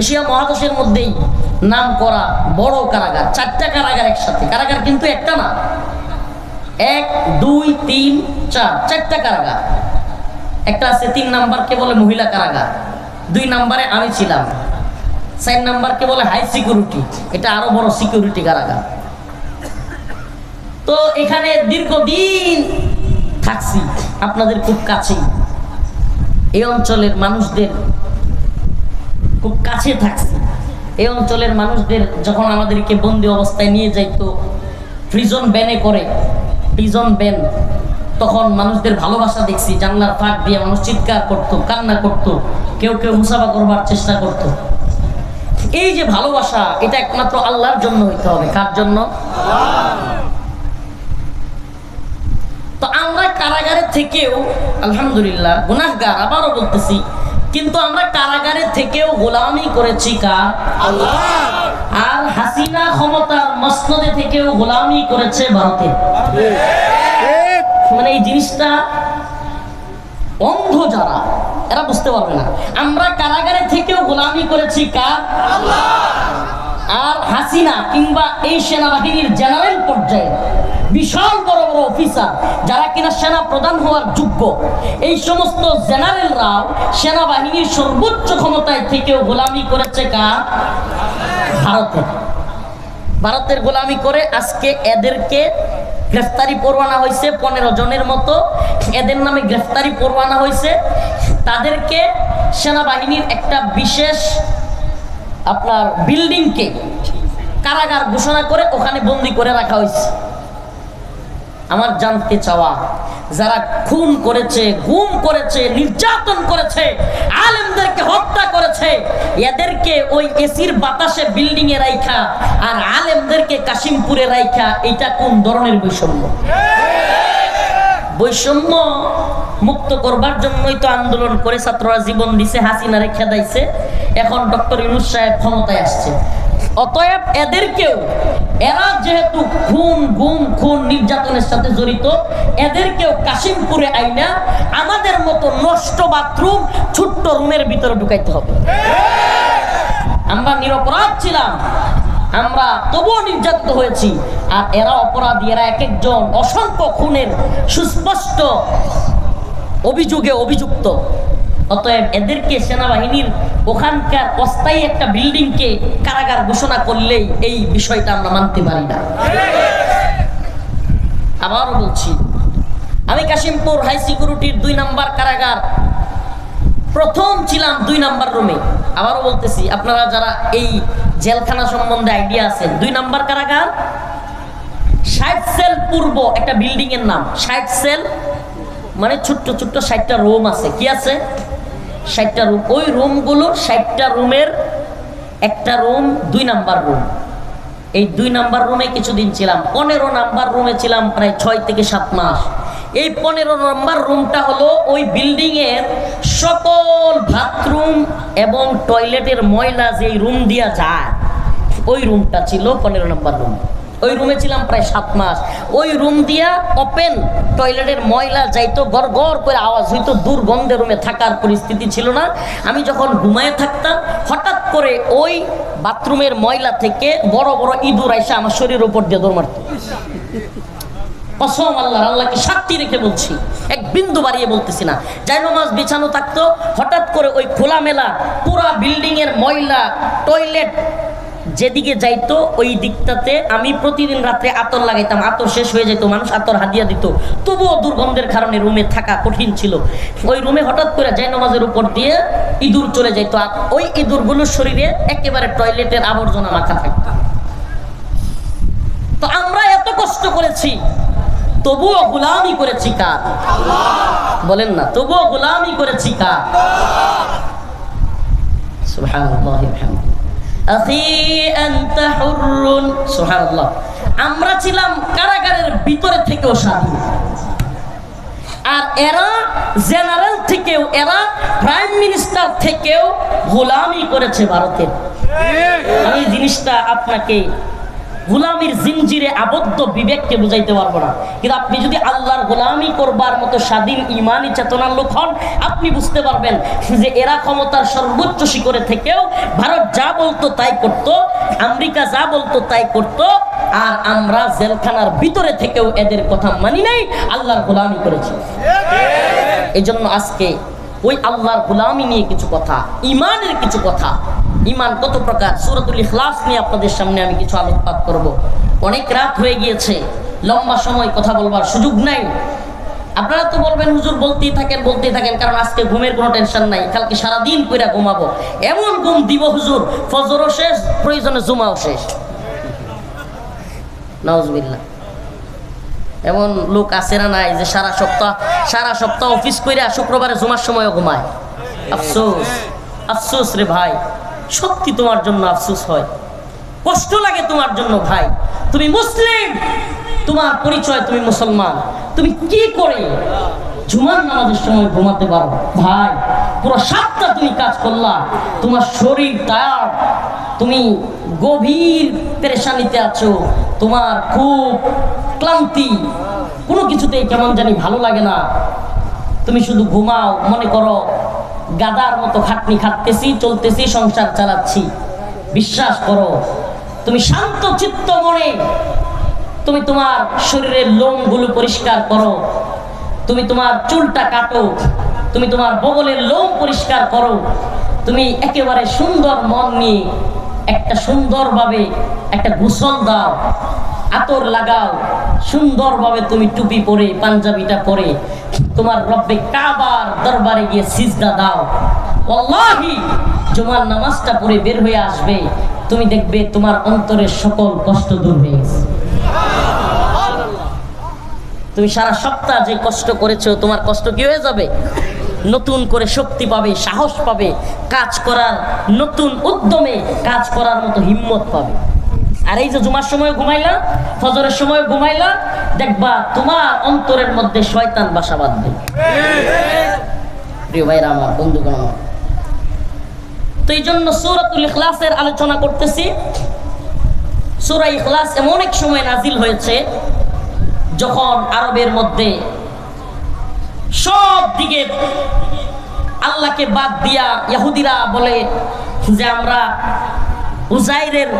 Asia মহাদেশের মধ্যেই নাম করা বড় কারাগার, চারটা কারাগার একসাথে। কারাগার কিন্তু একটা না। এক, দুই, তিন, চার, চারটা কারাগার। একটা আছে তিন নাম্বারকে বলে মহিলা কারাগার। দুই নাম্বারে আমি ছিলাম। চার নাম্বারকে বলে হাই সিকিউরিটি এটা আরও বড় সিকিউরিটি কারাগার। তো এখানে দীর্ঘদিন থাকছি। আপনাদের খুব কাছেই। এই অঞ্চলের মানুষদের খুব কাছে থাকছি। এই অঞ্চলের মানুষদের যখন আমাদেরকে বন্দি অবস্থায় নিয়ে যাইতো প্রিজন ব্যানে করে প্রিজন ব্যান তখন মানুষদের ভালোবাসা দেখছি, জানলার ফাঁক দিয়ে মানুষ চিৎকার করতো, কান্না করতো, কেউ কেউ মুসাফা করবার চেষ্টা করতো। এই যে ভালোবাসা, এটা একমাত্র আল্লাহর জন্য হইতে হবে। কার জন্য? তো আমরা কারাগারে থেকেও, আলহামদুলিল্লাহ, গুনাহগার আবারও বলতেছি কিন্তু আমরা কারাগারে থেকেও গোলামি করেছি কার আর হাসিনা ক্ষমতার মসনদে থেকেও গোলামি করেছে ভারতে। মানে এই জিনিসটা অন্ধ যারা এরা বুঝতে পারবে না। আমরা কারাগারে থেকেও গোলামি করেছি কার আর হাসিনা কিংবা এই সেনাবাহিনীর জেনারেল পর্যায়ে বিশাল বড় বড় অফিসার যারা কিনা সেনা প্রধান হওয়ার যোগ্য, এই সমস্ত জেনারেলরাও সেনাবাহিনীর সর্বোচ্চ ক্ষমতায় থেকেও গোলামি করেছে কার? ভারতের। ভারতের গোলামি করে আজকে এদেরকে গ্রেফতারি পরোয়ানা হয়েছে পনেরো জনের মতো। এদের নামে গ্রেফতারি পরোয়ানা হয়েছে। তাদেরকে সেনাবাহিনীর একটা বিশেষ আপনার বিল্ডিংকে কারাগার ঘোষণা করে ওখানে বন্দি করে রাখা হয়েছে। আমার জানতে চাওয়া, যারা খুন করেছে, গুম করেছে, নির্যাতন করেছে, আলেমদেরকে হত্যা করেছে, এদেরকে ওই এসির বাতাসে বিল্ডিং এ রাইখা আর আলেমদেরকে কাশিমপুরে রাইখা, এটা কোন ধরনের বৈষম্য? বৈষম্য মুক্ত করবার জন্যই তো আন্দোলন করে ছাত্ররা জীবন দিছে হাসিনা রেখে দাইছে এখন ডক্টর ইউনুস সাহেব ক্ষমতায় আসছে। অতএব এদেরকেও, এরা যেহেতু খুন, গুম, খুন নির্যাতনের সাথে জড়িত, এদেরকেও কাশিমপুরে আইনা আমাদের মতো নষ্ট বাথরুম, ছোট্ট রুমের ভিতরে ঢুকাইতে হবে। আমরা নিরপরাধ ছিলাম আমরা তবুও নির্যাতিত হয়েছি। আর এরা অপরাধী, এরা এক একজন অসংখ্য খুনের সুস্পষ্ট অভিযোগে অভিযুক্ত। অতএব এদেরকে সেনাবাহিনীর ওখানকার অস্থায়ী একটা বিল্ডিংকে কারাগার ঘোষণা করলেই এই বিষয়টা আমরা মানতে পারি না। আবারও বলছি, আমি কাশিমপুর হাই সিকিউরিটির দুই নাম্বার কারাগার, প্রথম ছিলাম দুই নাম্বার রুমে। আবারও বলতেছি, আপনারা যারা এই জেলখানা সম্বন্ধে আইডিয়া আছে। দুই নাম্বার কারাগার, ষাট সেল পূর্ব একটা বিল্ডিং এর নাম। ষাট সেল মানে ছোট্ট ছোট্ট ষাটটা রুম আছে। কি আছে? ষাটটা রুম ওই রুমগুলো ষাটটা রুমের একটা রুম দুই নাম্বার রুম এই দুই নাম্বার রুমে কিছুদিন ছিলাম। পনেরো নাম্বার রুমে ছিলাম প্রায় ছয় থেকে সাত মাস। এই পনেরো নম্বর রুমটা হলো ওই বিল্ডিং এর সকল বাথরুম এবং টয়লেটের ময়লা যে রুম দিয়া যায়, ওই রুমটা ছিল পনেরো নম্বর রুম। ওই রুমে ছিলাম প্রায় সাত মাস। ওই রুম দিয়া ওপেন টয়লেটের ময়লা যাইতো গড় গড় করে আওয়াজ হইতো, দুর্গন্ধে রুমে থাকার পরিস্থিতি ছিল না। আমি যখন ঘুমায় থাকতাম, হঠাৎ করে ওই বাথরুমের ময়লা থেকে বড় বড় ইঁদুর আইসা আমার শরীরের উপর দিয়ে দৌড় মারত। কসম আল্লাহ আল্লাহকে সাক্ষী রেখে বলছি, এক বিন্দু বাড়িয়ে বলতেছি না। মাছ বিছানো থাকতো, হঠাৎ করে ওই খোলামেলা পুরা বিল্ডিং এর ময়লা, টয়লেট যেদিকে যাইতো, ওই দিকটাতে আমি প্রতিদিন রাত্রে আতর লাগাইতাম, আতর শেষ হয়ে যেত, মানুষ আতর হাদিয়া দিত। তবুও দুর্গন্ধের কারণে রুমে থাকা কঠিন ছিল। ওই রুমে হঠাৎ করে যাই নামাজের উপর দিয়ে ইঁদুর চলে যাইতো, আর ওই ইঁদুরগুলোর শরীরে একেবারে টয়লেটের আবর্জনা মাখা থাকতো। তো আমরা এত কষ্ট করেছি তবুও গোলামি করেছি কার বলেন না, তবুও গোলামি করেছি কার আমরা ছিলাম কারাগারের ভিতরে থেকেও স্বাধীন। আর এরা জেনারেল থেকেও, এরা প্রাইম মিনিস্টার থেকেও গোলামি করেছে ভারতের। এই জিনিসটা আপনাকে গুলামির জিনজিরে আবদ্ধ বিবেককে বুঝাইতে পারব না। কিন্তু আপনি যদি আল্লাহর গোলামি করবার মতো স্বাধীন ইমানি চেতনার লোক হন, আপনি বুঝতে পারবেন যে এরা ক্ষমতার সর্বোচ্চ শিখরে থেকেও ভারত যা বলতো তাই করত, আমেরিকা যা বলতো তাই করত, আর আমরা জেলখানার ভিতরে থেকেও এদের কথা মানি নাই, আল্লাহর গোলামি করেছি। এই আজকে ওই আল্লাহর গোলামি নিয়ে কিছু কথা, ইমানের কিছু কথা ইমান কত প্রকার? সুরতুল ইখলাস নিয়ে আপনাদের সামনে আমি কিছু আলোকপাত করব। অনেক রাত হয়ে গিয়েছে, লম্বা সময় কথা বলবার সুযোগ নাই। আপনারা তো বলবেন, হুজুর বলতেই থাকেন বলতেই থাকেন, কারণ আজকে ঘুমের কোনো টেনশন নাই, কালকে সারাদিন কইরা ঘুমাবো। এমন ঘুম দিব হুজুর, ফজরও শেষ, প্রয়োজনে জুমাও শেষ। নাউজবিল্লাহ। এমন লোক আছে না নাই যে সারা সপ্তাহ সারা সপ্তাহ অফিস কইরা শুক্রবারে জুমার সময়ও ঘুমায়। আফসোস আফসোস রে ভাই। সত্যি তোমার জন্য আফসোস হয়। কষ্ট লাগে তোমার জন্য ভাই। তুমি মুসলিম, তোমার পরিচয় তুমি মুসলমান। তুমি কি করে জুমার নামাজের সময় ঘুমাতে পারো? ভাই, পুরো সাতটা তুমি কাজ করলা। তোমার শরীর টায়ার্ড। তুমি গভীর পেরেশানিতে আছো। তোমার খুব ক্লান্তি। কোনো কিছুতেই কেমন জানি ভালো লাগে না। তুমি শুধু ঘুমাও, মনে করো গাদার মতো খাটনি খাটতেছি, চলতেছি, সংসার চালাচ্ছি। বিশ্বাস করো, তুমি শান্ত চিত্ত মনে তুমি তোমার শরীরের লোমগুলো পরিষ্কার করো, তুমি তোমার চুলটা কাটো, তুমি তোমার বগলের লোম পরিষ্কার করো, তুমি একেবারে সুন্দর মন নিয়ে একটা সুন্দরভাবে একটা গোসল দাও আতর লাগাও। সুন্দরভাবে তুমি টুপি পরে, পাঞ্জাবিটা পরে, তোমার রব্বে কাবার দরবারে গিয়ে সিজদা দাও। আল্লাহি জুমার নামাজটা পরে বের হয়ে আসবে। তুমি দেখবে তোমার অন্তরের সকল কষ্ট দূর হয়ে গেছে। তুমি সারা সপ্তাহ যে কষ্ট করেছ, তোমার কষ্ট কি হয়ে যাবে? নতুন করে শক্তি পাবে, সাহস পাবে, কাজ করার নতুন উদ্যমে কাজ করার মতো হিম্মত পাবে। আর এই যে জুমার সময় ঘুমাইলা, ফজরের সময় ঘুমাইলা, দেখবা তোমার অন্তরের মধ্যে শয়তান বাসা বাঁধবে। প্রিয় ভাইরা আমার, বন্ধুগণ আমার। তো এই জন্য সৌরাতুল ইখলাসের আলোচনা করতেছি। সূরা ইখলাস এমন এক সময় নাজিল হয়েছে, যখন আরবের মধ্যে সব দিকে আল্লাহকে বাদ দিয়া ইহুদিরা বলে যে আমরা উজাইরের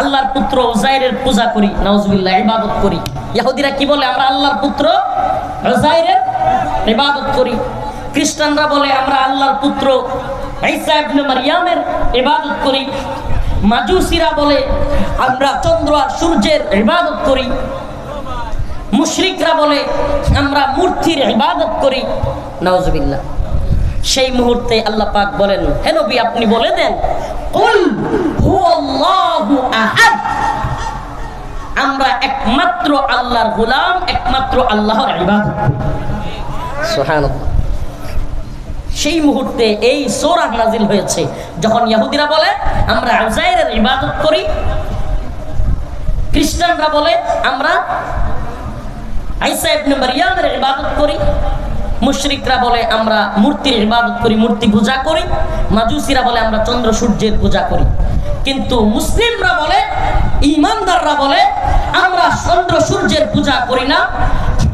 আল্লাহর পুত্র উজাইরের পূজা করি, নাউজুবিল্লাহ, ইবাদত করি। ইহুদিরা কি বলে? আমরা আল্লাহর পুত্র উজাইরের ইবাদত করি। খ্রিস্টানরা বলে, আমরা আল্লাহর পুত্র ঈসা ইবনে মারইয়ামের ইবাদত করি। মাজুসিরা বলে, আমরা চন্দ্র আর সূর্যের ইবাদত করি। মুশরিকরা বলে, আমরা মূর্তির ইবাদত করি। নওয়াজবিল্লাহ সেই মুহূর্তে আল্লাহ পাক বলেন, হে নবী, আপনি বলে দেন কুল হুয়াল্লাহু আহাদ আমরা একমাত্র আল্লাহর গোলাম একমাত্র আল্লাহর ইবাদত সুবহানাল্লাহ। সেই মুহূর্তে এই সূরা নাজিল হয়েছে যখন ইহুদিরা বলে আমরা উজাইরের ইবাদত করি। খ্রিস্টানরা বলে আমরা আইসা ইবনে মারইয়ামের ইবাদত করি। মুশরিকরা বলে, আমরা মূর্তির ইবাদত করি, মূর্তি পূজা করি। মাজুসিরা বলে, আমরা চন্দ্র সূর্যের পূজা করি। কিন্তু মুসলিমরা বলে, ইমানদাররা বলে, আমরা চন্দ্র সূর্যের পূজা করি না,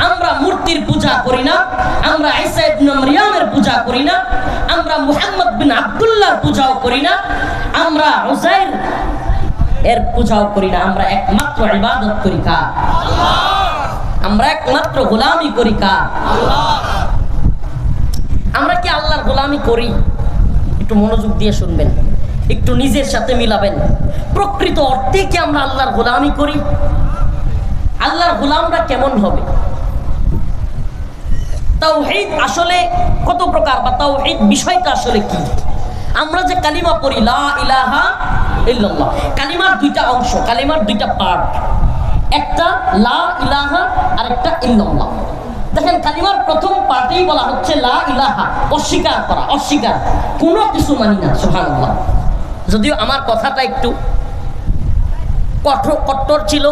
আমরা মূর্তির পূজা করি না, আমরা আইসা ইবনে মারইয়ামের পূজা করি না, আমরা মুহাম্মদ বিন আব্দুল্লাহর পূজাও করি না, আমরা উজাইর এর পূজাও করি না, আমরা একমাত্র ইবাদত করি কার? আমরা একমাত্র গোলামি করি কার? আমরা কি আল্লাহর গোলামি করি? একটু মনোযোগ দিয়ে শুনবেন। একটু নিজের সাথে মিলাবেন। প্রকৃত অর্থে কি আমরা আল্লাহর গোলামি করি? আল্লাহর গোলামরা কেমন হবে? তাও তাওহীদ আসলে কত প্রকার বা তাও তাওহীদ বিষয়টা আসলে কি? আমরা যে কালিমা পড়ি, লা ইলাহা ইল্লাল্লাহ, কালিমার দুইটা অংশ, কালিমার দুইটা পার্ট একটা লা ইলাহা আর একটা ইল্লাল্লাহ। দেখেন কালিমার প্রথম পার্টেই বলা হচ্ছে লা ইলাহা, অস্বীকার করা, অস্বীকার। কোনো কিছু মানি না, সুবহানাল্লাহ। যদিও আমার কথাটা একটু কঠোর কট্টর ছিল,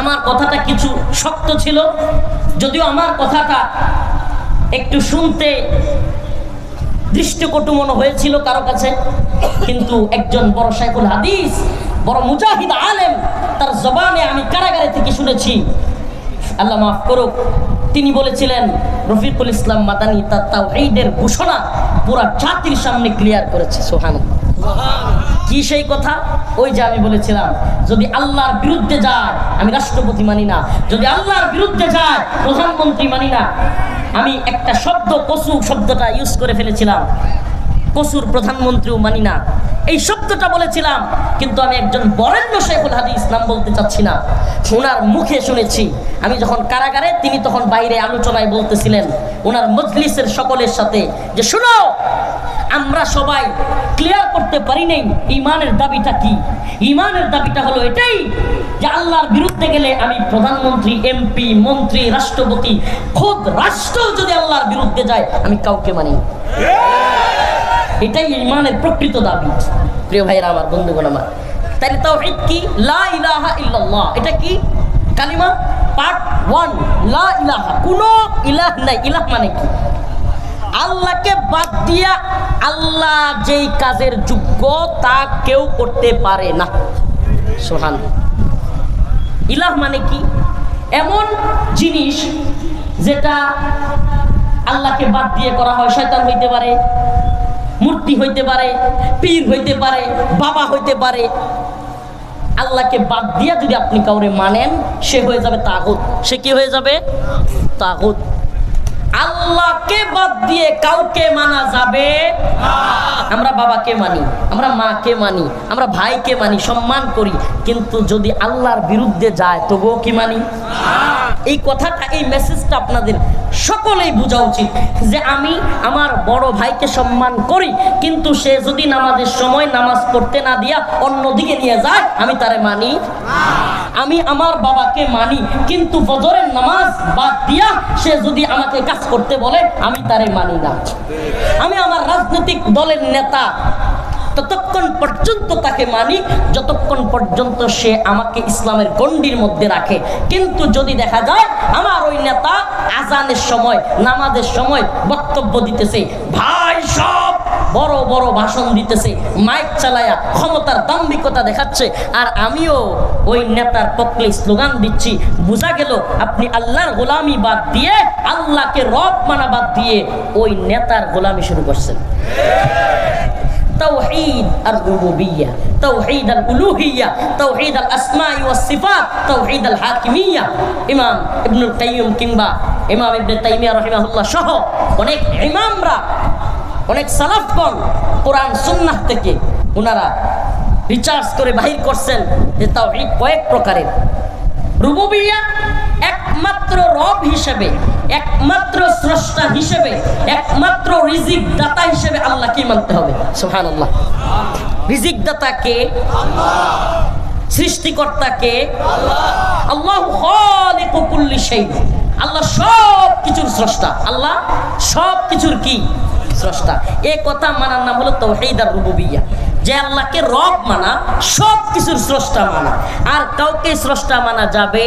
আমার কথাটা কিছু শক্ত ছিল, যদিও আমার কথাটা একটু শুনতে দৃষ্টিকটু মনে হয়েছিল কারও কাছে, কিন্তু একজন বড় শাইখুল হাদিস, বড় মুজাহিদ আলেম, তার জবানে আমি কারাগারে থেকে শুনেছি। আল্লাহ মাফ করুক। তিনি বলেছিলেন, রফিকুল ইসলাম মাদানী তার তাও এইদের ঘোষণা পুরা জাতির সামনে ক্লিয়ার করেছে সোহান কি সেই কথা? ওই যে আমি বলেছিলাম, যদি আল্লাহর বিরুদ্ধে যায়, আমি রাষ্ট্রপতি মানি না। যদি আল্লাহর বিরুদ্ধে যায়, প্রধানমন্ত্রী মানি না। আমি একটা শব্দ, কসু শব্দটা ইউজ করে ফেলেছিলাম। কসুর প্রধানমন্ত্রীও মানি না। এই শব্দটা বলেছিলাম, কিন্তু আমি একজন বরেণ্য শেখুল হাদিস ইসলাম বলতে চাচ্ছি না। ওনার মুখে শুনেছি। আমি যখন কারাগারে, তিনি তখন বাইরে আলোচনায় বলতেছিলেন, ওনার মজলিসের সকলের সাথে, যে শুনো, আমরা সবাই ক্লিয়ার করতে পারি নাই ইমানের দাবিটা কি। ইমানের দাবিটা হলো এটাই, যে আল্লাহর বিরুদ্ধে গেলে আমি প্রধানমন্ত্রী, এমপি, মন্ত্রী, রাষ্ট্রপতি, খোদ রাষ্ট্র যদি আল্লাহর বিরুদ্ধে যায়, আমি কাউকে মানি। এটাই ইমানের প্রকৃত দাবি। প্রিয় ভাইরা আমার, বন্ধুগণ আমার। তাইলে তাওহীদ কি? লা ইলাহা এটা কি? কালিমা? Part one. লা ইলাহা। কোনো ইলাহ নাই। ইলাহ মানে কি? আল্লাহকে বাদ দিয়া আল্লাহ যেই কাজের যোগ্য তা কেউ করতে পারে না। সোহান ইলাহ মানে কি? এমন জিনিস যেটা আল্লাহকে বাদ দিয়ে করা হয়, শয়তান হইতে পারে। মূর্তি হইতে পারে, পীর হইতে পারে, বাবা হইতে পারে। আল্লাহকে বাদ দিয়া যদি আপনি কাউরে মানেন, সে হয়ে যাবে তাগুত। সে কি হয়ে যাবে? তাগুত। আল্লাহকে বাদ দিয়ে কাউকে মানা যাবে আমরা বাবাকে মানি, আমরা মাকে মানি, আমরা ভাইকে মানি, সম্মান করি। কিন্তু যদি আল্লাহর বিরুদ্ধে যায়, তবুও কি মানি? এই কথাটা, এই মেসেজটা আপনাদের সকলেই বোঝা উচিত যে আমি আমার বড় ভাইকে সম্মান করি, কিন্তু সে যদি নামাজের সময় নামাজ পড়তে না দিয়া অন্যদিকে নিয়ে যায়, আমি তারে মানি। আমি আমার বাবাকে মানি, কিন্তু ফজরের নামাজ বাদ দিয়া সে যদি আমাকে কাজ করতে বলে, আমি তারে মানি না। আমি আমার রাজনৈতিক দলের নেতা ততক্ষণ পর্যন্ত তাকে মানি, যতক্ষণ পর্যন্ত সে আমাকে ইসলামের গণ্ডির মধ্যে রাখে। কিন্তু যদি দেখা যায়, আমার ওই নেতা আজানের সময়, নামাজের সময় বক্তব্য দিতেছে, ভাই সব বড় বড় ভাষণ দিতেছে, মাইক চালায়া ক্ষমতার দাম্ভিকতা দেখাচ্ছে, আর আমিও ওই নেতার পক্ষে স্লোগান দিচ্ছি। বোঝা গেল, আপনি আল্লাহর গোলামি বাদ দিয়ে, আল্লাহকে রব মানা বাদ দিয়ে ওই নেতার গোলামি শুরু করছেন। তাওহীদ আর রুবুবিয়্যা তাওহীদ আল উলুহিয়্যা তাওহীদ আল আসমা ওয়াস সিফাত তাওহীদ আল হাকিমিয়্যা ইমাম ইবনুল কাইয়্যুম কিংবা ইমাম ইবনে তাইমিয়া রাহিমাহুল্লাহ সহ অনেক ইমামরা অনেক সালাফগণ কোরআন সুন্নাহ থেকে ওনারা রিচার্জ করে বাহির করছেন যে তাও তাওহীদ কয়েক প্রকারের। রুবুবিয়্যা একমাত্র রব হিসেবে, একমাত্র স্রষ্টা হিসেবে, একমাত্র রিজিক দাতা হিসেবে আল্লাহকে মানতে হবে? সুহান আল্লাহ রিজিক দাতা কে সৃষ্টিকর্তাকে? আল্লাহ। আল্লাহ সব কিছুর স্রষ্টা। আল্লাহ সব কিছুর কি? স্রষ্টা। এ কথা মানার নাম হলো তৌহিদ আর রুবুবিয়া। যে আল্লাহকে রব মানা সব কিছুর স্রষ্টা মানা। আর কাউকে স্রষ্টা মানা যাবে